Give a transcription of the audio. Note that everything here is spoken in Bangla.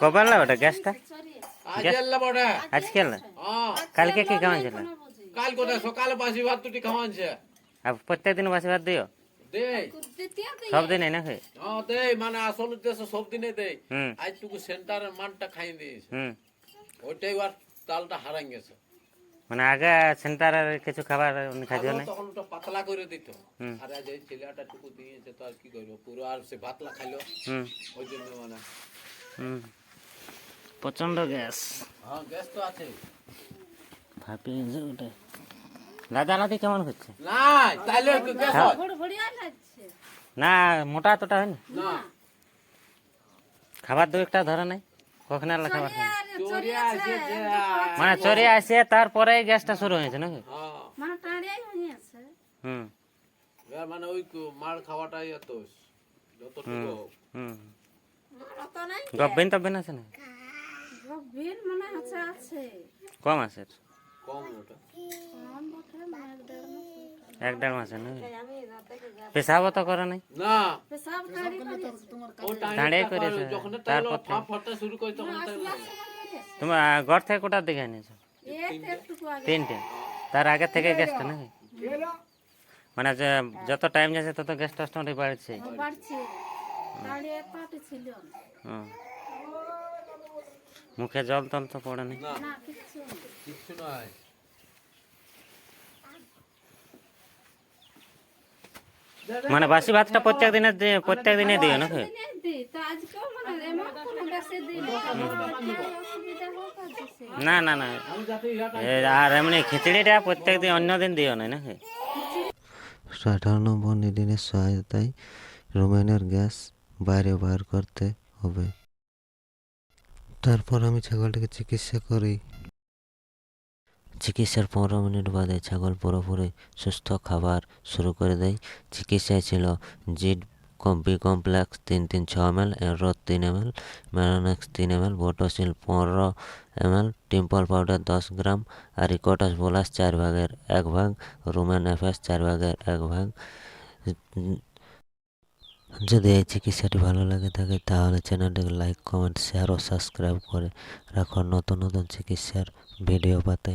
কবে আনলা ওটা গ্যাসটা? আজ এল্লা বড়। আজকে আনলা হ্যাঁ। কালকে কি কেমন ছিল কাল কোথায়? সকালে বাসি ভাত দুটি খাওয়ানছে আর প্রত্যেক দিন বাসি ভাত দিও? দে সব দিনে নাকি? হ্যাঁ দে মানে আসল উদ্দেশ্য সব দিনে দে হুম। আজ টুকু সেন্টারের মানটা খাই দিয়েছে। হুম। ওইটাই আর তালটা হারাই গেছে। মানে আগে সেন্টারের কিছু খাবার উনি খাদ্য আগে নাই তখন ওটা পাতলা করে দিত। হুম। আর আজ এই ছেলেটা টুকু দিয়েছে তো আর কি করব? পুরো আর সে পাতলা খাইলো। হুম। ওই জন্য মানে হুম। প্রচণ্ড গ্যাস। হ্যাঁ গ্যাস ভাবি ওটা লাদা লাদি কেমন হচ্ছে? হয়। না মোটা তোটা হয় না। খাবার দু একটা ধরে নাই। কখন আর খাবার? চোরে মানে চড়ে আসে তারপরে গ্যাসটা শুরু হয়েছে নাকি? হ্যাঁ। হুম। এবার মানে ওই মার খাওয়াটাই এত। যতটুকু হুম। গব্বিন তব্বিন আছে না কম আছে? কম ওটা। এক দেড় মাসে নাকি পেশাবও তো করে নাই। না। পার- যখন তারপর ফাঁপ ফাটা শুরু করে তখন তোমার ঘর থেকে কোটার দিকে এনেছো তিনটে। তার আগে থেকে গ্যাসটা নাকি? মানে যে যত টাইম যাচ্ছে তত গ্যাস টাস মোটামুটি বাড়ছে। হুম। মুখে জল টল তো পড়ে নি। কিচ্ছু নয়। মানে বাসি ভাতটা প্রত্যেক দিনে প্রত্যেক দিনে দিও নাকি? না না। না আর এমনি খিচড়িটা প্রত্যেক দিন অন্য দিন দিও না নাকি? আঠারো নিডিনের সহায়তায় রোমানের গ্যাস বাইরে বার করতে হবে। তারপর আমি ছাগলটিকে চিকিৎসা করি। চিকিৎসার পনেরো মিনিট বাদে ছাগল পুরোপুরি সুস্থ খাবার শুরু করে দেয়। চিকিৎসায় ছিল জিড বি কমপ্লেক্স তিন তিন ছ এম এল এরোদ তিন এম এল ম্যারোনেক্স তিন এম এল, বোটোসিল পনেরো এম এল, টিম্পল পাউডার দশ গ্রাম, আর রিকোটাস বোলাস চার ভাগের এক ভাগ, রুমেন এফএস চার ভাগের এক ভাগ। যদি এই চিকিৎসাটি ভালো লাগে থাকে, তাহলে চ্যানেলটিকে লাইক কমেন্ট শেয়ার ও সাবস্ক্রাইব করে রাখুন নতুন নতুন চিকিৎসার ভিডিও পাতে।